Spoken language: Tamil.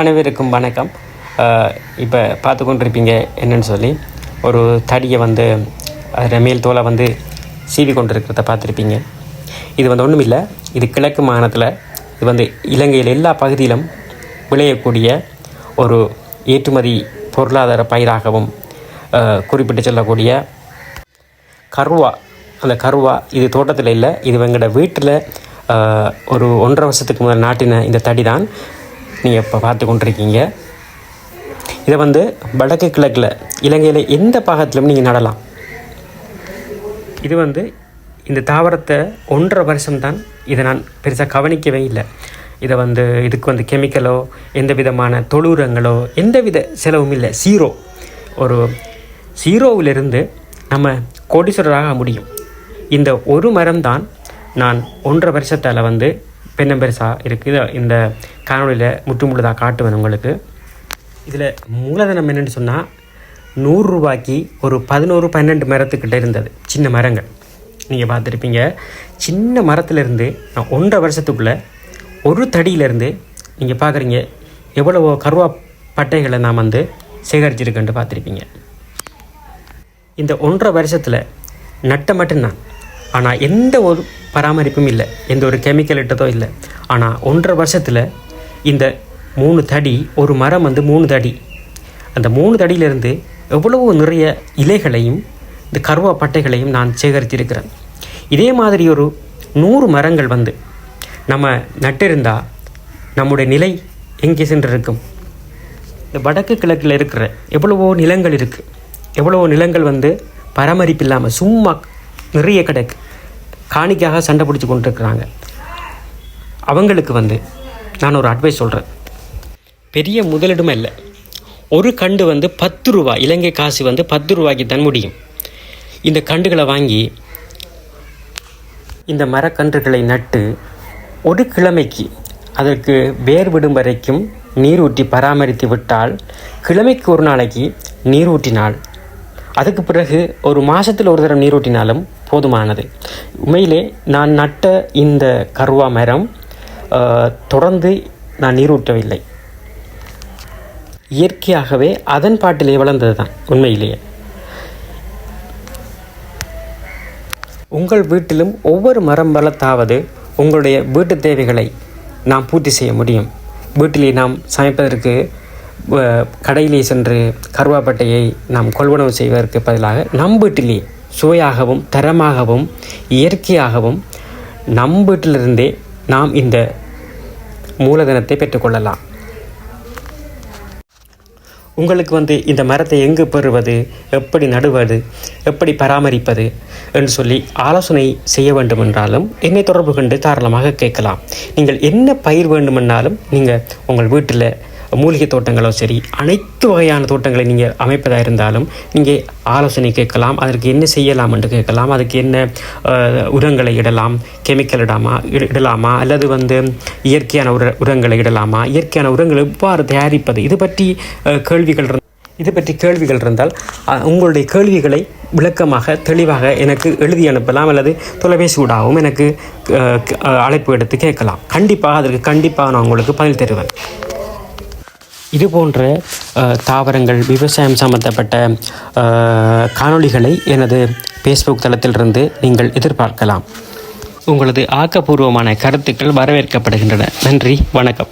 அனைவருக்கும் வணக்கம். இப்போ பார்த்து கொண்டிருப்பீங்க என்னன்னு சொல்லி ஒரு தடியை வந்து அதில் மேல் தோலை வந்து சீவி கொண்டிருக்கிறத பார்த்துருப்பீங்க. இது வந்து ஒன்றும் இல்லை இது கிழக்கு மாகாணத்தில் இது வந்து இலங்கையில் எல்லா பகுதியிலும் விளையக்கூடிய ஒரு ஏற்றுமதி பொருளாதார பயிராகவும் குறிப்பிட்டு சொல்லக்கூடிய கருவா. அந்த கருவா இது தோட்டத்தில் இல்லை இது எங்களோட வீட்டில் ஒரு ஒன்றரை வருஷத்துக்கு முதல் நாட்டின இந்த தடி தான் நீங்கள் இப்போ பார்த்து கொண்டிருக்கீங்க இதை வந்து வடக்கு கிழக்கில் இலங்கையில் எந்த பாகத்திலும் நீங்கள் நடலாம். இது வந்து இந்த தாவரத்தை ஒன்றரை வருஷம்தான் இதை நான் பெருசாக கவனிக்கவே இல்லை. இதை வந்து இதுக்கு வந்து கெமிக்கலோ எந்த விதமான தொழுரங்களோ எந்த வித செலவும் இல்லை. சீரோ ஒரு சீரோவிலிருந்து நம்ம கோடீஸ்வரராக முடியும். இந்த ஒரு மரம் தான் நான் ஒன்றரை வருஷத்தால் வந்து பெண்ணம் பெருசாக இருக்குது இந்த காணொலியில் முற்றுமுழுதாக காட்டுவேன் உங்களுக்கு. இதில் மூலதனம் என்னென்னு சொன்னால் நூறுரூபாய்க்கு ஒரு பதினோரு பன்னெண்டு மரத்துக்கிட்ட இருந்தது. சின்ன மரங்கள். நீங்கள் பார்த்துருப்பீங்க. சின்ன மரத்துலேருந்து நான் ஒன்றரை வருஷத்துக்குள்ளே ஒரு தடியிலேருந்து நீங்கள் பார்க்குறீங்க எவ்வளவோ கருவா பட்டைகளை நான் வந்து சேகரிச்சிருக்கேன்ட்டு பார்த்துருப்பீங்க. இந்த ஒன்றரை வருஷத்தில் நட்ட மட்டும்தான். ஆனால் எந்த ஒரு பராமரிப்பும் இல்லை. எந்த ஒரு கெமிக்கல் இட்டதோ இல்லை. ஆனால் ஒன்றரை வருஷத்தில் இந்த மூணு தடி ஒரு மரம் வந்து மூணு தடி. அந்த மூணு தடியிலிருந்து எவ்வளவோ நிறைய இலைகளையும் இந்த கருவா பட்டைகளையும் நான் சேகரித்திருக்கிறேன். இதே மாதிரி ஒரு நூறு மரங்கள் வந்து நம்ம நட்டிருந்தால் நம்முடைய நிலை எங்கே சென்றிருக்கும்? இந்த வடக்கு கிழக்கில் இருக்கிற எவ்வளவோ நிலங்கள் இருக்குது எவ்வளவோ நிலங்கள் வந்து பராமரிப்பு இல்லாமல் சும்மா நிறைய கிடக்கு. காணிக்காக சண்டை பிடிச்சி கொண்டுருக்குறாங்க. அவங்களுக்கு வந்து நான் ஒரு அட்வைஸ் சொல்கிறேன் பெரிய முதலிடமே இல்லை. ஒரு கண்டு வந்து பத்து ரூபா இலங்கை காசு வந்து பத்து ரூபாய்க்கு தான் முடியும். இந்த கண்டுகளை வாங்கி இந்த மரக்கன்றுகளை நட்டு ஒரு கிழமைக்கு அதற்கு வேர் விடும் வரைக்கும் நீர் ஊற்றி பராமரித்து விட்டால் கிழமைக்கு ஒரு நாளைக்கு நீர் ஊற்றினால் அதுக்கு பிறகு ஒரு மாதத்தில் ஒரு தடவை நீர் ஊட்டினாலும் போதுமானது. உண்மையிலே நான் நட்ட இந்த கருவா மரம் தொடர்ந்து நான் நீரூட்டவில்லை இயற்கையாகவே அதன் பாட்டிலே வளர்ந்தது தான் உண்மையிலேயே. உங்கள் வீட்டிலும் ஒவ்வொரு மரம் வளர்த்தாவது உங்களுடைய வீட்டு தேவைகளை நாம் பூர்த்தி செய்ய முடியும். வீட்டிலே நாம் சமைப்பதற்கு கடையிலே சென்று கருவாப்பட்டையை நாம் கொள்வனவு செய்வதற்கு பதிலாக நம் வீட்டிலே சுவையாகவும் தரமாகவும் இயற்கையாகவும் நம் வீட்டிலிருந்தே நாம் இந்த மூலதனத்தை பெற்றுக்கொள்ளலாம். உங்களுக்கு வந்து இந்த மரத்தை எங்கு பெறுவது எப்படி நடுவது எப்படி பராமரிப்பது என்று சொல்லி ஆலோசனை செய்ய வேண்டுமென்றாலும் என்னை தொடர்பு கொண்டு தாராளமாக கேட்கலாம். நீங்கள் என்ன பயிர் வேண்டுமென்றாலும் நீங்கள் உங்கள் வீட்டில் மூலிகை தோட்டங்களோ சரி அனைத்து வகையான தோட்டங்களை நீங்கள் அமைப்பதாக இருந்தாலும் நீங்கள் ஆலோசனை கேட்கலாம் அதற்கு என்ன செய்யலாம் என்று கேட்கலாம் அதுக்கு என்ன உரங்களை இடலாம் கெமிக்கல் இடாமா இடலாமா அல்லது வந்து இயற்கையான உர உரங்களை இடலாமா இயற்கையான உரங்களை எவ்வாறு தயாரிப்பது இது பற்றி கேள்விகள் இது பற்றி கேள்விகள் இருந்தால் உங்களுடைய கேள்விகளை விளக்கமாக தெளிவாக எனக்கு எழுதி அனுப்பலாம் அல்லது தொலைபேசி ஊடாகவும் எனக்கு அழைப்பு எடுத்து கேட்கலாம். கண்டிப்பாக அதற்கு கண்டிப்பாக நான் உங்களுக்கு பதில் தருவேன். இது போன்ற தாவரங்கள் விவசாயம் சம்பந்தப்பட்ட காணொளிகளை எனது ஃபேஸ்புக் தளத்திலிருந்து நீங்கள் எதிர்பார்க்கலாம். உங்களது ஆக்கப்பூர்வமான கருத்துக்கள் வரவேற்கப்படுகின்றன. நன்றி வணக்கம்.